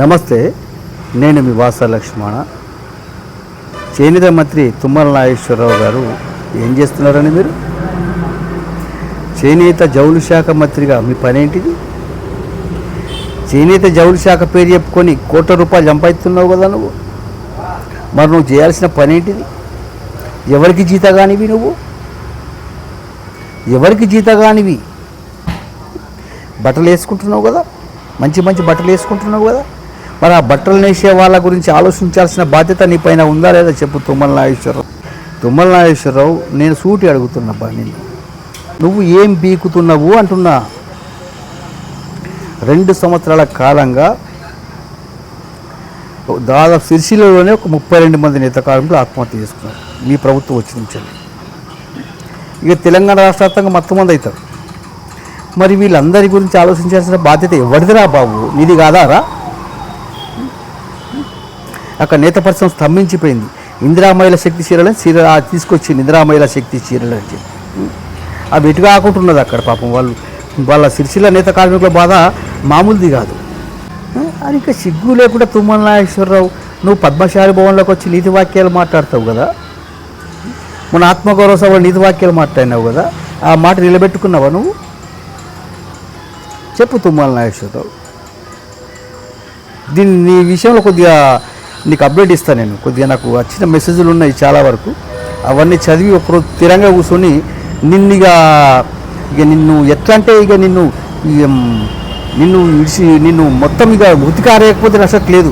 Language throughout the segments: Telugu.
నమస్తే నేను మీ వాస లక్ష్మణ. చేనేత మంత్రి తుమ్మల నాగేశ్వరరావు గారు ఏం చేస్తున్నారని మీరు? చేనేత జౌలు శాఖ మంత్రిగా మీ పనేంటిది? చేనేత జౌలు శాఖ పేరు చెప్పుకొని కోట్ల రూపాయలు సంపాదిస్తున్నావు కదా నువ్వు? మరి నువ్వు చేయాల్సిన పనేంటిది? ఎవరికి ఎవరికి జీతగానివి నువ్వు? ఎవరికి జీతగానివి? బట్టలు వేసుకుంటున్నావు కదా? మంచి మంచి బట్టలు వేసుకుంటున్నావు కదా? మరి ఆ బట్టలు నేసే వాళ్ళ గురించి ఆలోచించాల్సిన బాధ్యత నీ పైన ఉందా లేదా చెప్పు తుమ్మల నాగేశ్వరరావు. తుమ్మల నాగేశ్వరరావు నేను సూటి అడుగుతున్నబ్బా నేను నువ్వు ఏం బీకుతున్నావు అంటున్నా. రెండు సంవత్సరాల కాలంగా దాదాపు సిరిసిల్లలోనే ఒక ముప్పై రెండు మంది నేత కార్మికులు ఆత్మహత్య చేసుకున్నారు. మీ ప్రభుత్వం వచ్చి నుంచండి. ఇక తెలంగాణ రాష్ట్ర వ్యాప్తంగా మొత్తం మంది అవుతారు. మరి వీళ్ళందరి గురించి ఆలోచించాల్సిన బాధ్యత ఎవరిదిరా బాబు? నీది కాదారా? అక్కడ నేత పరిశ్రమ స్తంభించిపోయింది. ఇందిరామహిళ శక్తి చీరలని చీర తీసుకొచ్చి తీసుకొచ్చింది ఇందిరామహిళ శక్తి చీరలు అని చెప్పి. అవి ఎటుగా ఆకుంటున్నది అక్కడ పాపం వాళ్ళు. వాళ్ళ సిరిసిల్ల నేత కార్మికుల బాధ మామూలుది కాదు. అది ఇంకా సిగ్గు లేకుండా తుమ్మల నాగేశ్వరరావు నువ్వు పద్మశాలి భవన్లోకి వచ్చి నీతి వాక్యాలు మాట్లాడతావు కదా? మన ఆత్మగౌరవ సభలో నీతి వాక్యాలు మాట్లాడినావు కదా? ఆ మాట నిలబెట్టుకున్నావా నువ్వు? చెప్పు తుమ్మల నాగేశ్వరరావు. దీన్ని నీ విషయంలో కొద్దిగా నీకు అప్డేట్ ఇస్తాను నేను. కొద్దిగా నాకు వచ్చిన మెసేజ్లు ఉన్నాయి చాలా వరకు. అవన్నీ చదివి ఒకరోజు స్థిరంగా కూర్చొని నిన్ను ఇక ఇక నిన్ను ఎట్లా అంటే ఇక నిన్ను ఇక, నిన్ను విడిచి నిన్ను మొత్తం ఇక ఉతికారేయకపోతే నచ్చట్లేదు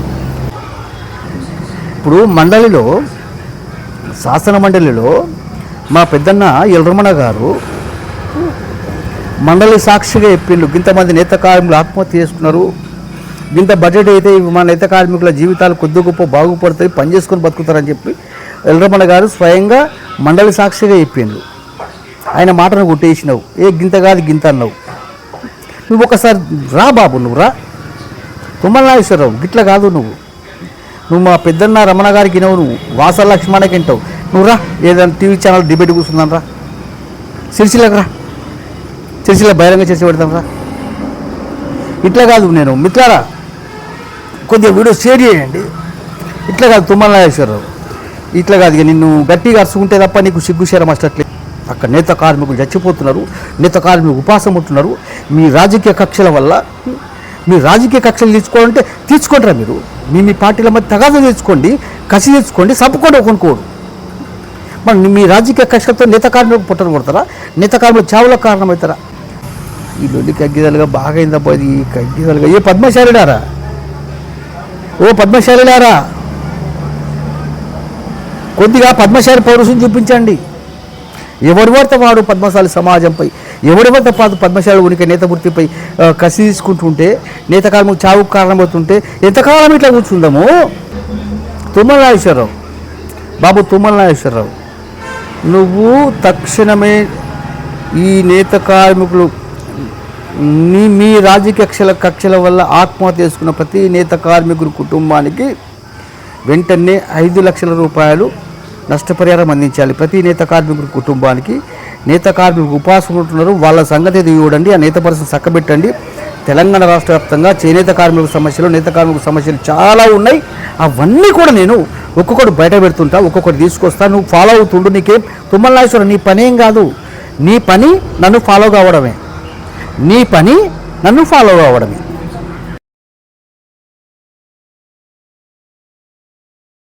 ఇప్పుడు మండలిలో శాసన మండలిలో మా పెద్దన్న ఎల్రమణ గారు మండలి సాక్షిగా చెప్పిండు ఇంతమంది నేత కార్యములు ఆత్మహత్య చేసుకున్నారు. ఇంత బడ్జెట్ అయితే మన నేత కార్మికుల జీవితాలు కొద్ది గొప్ప బాగుపడతాయి పని చేసుకొని బతుకుతారని చెప్పి ఎల్లరమణ గారు స్వయంగా మండలి సాక్షిగా చెప్పిండు ఆయన మాటను కొట్టేసినావు. ఏ గింత కాదు గింత అన్నావు. నువ్వు ఒకసారి రా బాబు నువ్వు రా. తుమ్మల నాగేశ్వరరావు గిట్ల కాదు నువ్వు. నువ్వు మా పెద్దన్న రమణ గారికి వినవు నువ్వు. వాస లక్ష్మణకి వింటావు. నువ్వు రా ఏదైనా టీవీ ఛానల్ డిబేట్ కూర్చుందాం రా. సిరిసిలకు రా. సిరిసిల బహిరంగ చేసి పెడతాం రా. ఇట్లా కాదు నేను మిత్రారా కొద్దిగా వీడియో షేర్ చేయండి. ఇట్లా కాదు తుమ్మల నాగేశ్వరరావు. ఇట్లా కాదు ఇక నిన్ను గట్టిగా అరుచుకుంటే తప్ప నీకు సిగ్గు శరం అసలట్లే. అక్కడ నేత కార్మికులు చచ్చిపోతున్నారు నేత కార్మికులు ఉపాసం ఉంటున్నారు. మీ రాజకీయ కక్షల వల్ల మీ రాజకీయ కక్షలు తీసుకోవాలంటే తీర్చుకుంటారా మీరు. మీ మీ పార్టీల మధ్య తగాదా తెచ్చుకోండి కసి తెచ్చుకోండి సప్పుకోండి కొనుక్కోడు మరి మీ రాజకీయ కక్షలతో నేత కార్మికులకు పుట్టను కొడతారా? నేత కార్మికులు చావులకు కారణమవుతారా? ఈ లొల్లి కగ్గిదలుగా బాగా అయిందబ్బా ఇది కగ్గిదలుగా ఏ పద్మశాలిడారా? ఓ పద్మశాలిడారా కొద్దిగా పద్మశాలి పౌరుషం చూపించండి. ఎవరి వద్ద వాడు పద్మశాలి సమాజంపై ఎవరి వద్ద పాదు పద్మశాలి ఉనికి నేత వృత్తిపై కసి తీసుకుంటుంటే నేత చావుకు కారణమవుతుంటే ఎంతకాలం ఇట్లా కూర్చుందాము? తుమ్మల నాగేశ్వరరావు. బాబు తుమ్మల నాగేశ్వరరావు. నువ్వు తక్షణమే ఈ నేత కార్మికులు మీ మీ రాజకీయ కక్షల కక్షల వల్ల ఆత్మహత్య చేసుకున్న ప్రతి నేత కార్మికుడి కుటుంబానికి వెంటనే ఐదు లక్షల రూపాయలు నష్టపరిహారం అందించాలి. ప్రతి నేత కార్మికుడి కుటుంబానికి నేత కార్మికులు ఉపాసం ఉంటున్నారు. వాళ్ళ సంగతి చూడండి. ఆ నేత పరిస్థితి చక్కబెట్టండి. తెలంగాణ రాష్ట్ర వ్యాప్తంగా చేనేత కార్మికుల సమస్యలు నేత కార్మికుల సమస్యలు చాలా ఉన్నాయి. అవన్నీ కూడా నేను ఒక్కొక్కటి బయట పెడుతుంటా ఒక్కొక్కటి తీసుకొస్తా. నువ్వు ఫాలో అవుతుండు నీకేం? తుమ్మల నీ పనేం కాదు. నీ పని నన్ను ఫాలో కావడమే. నీ పని నన్ను ఫాలో అవ్వడమే.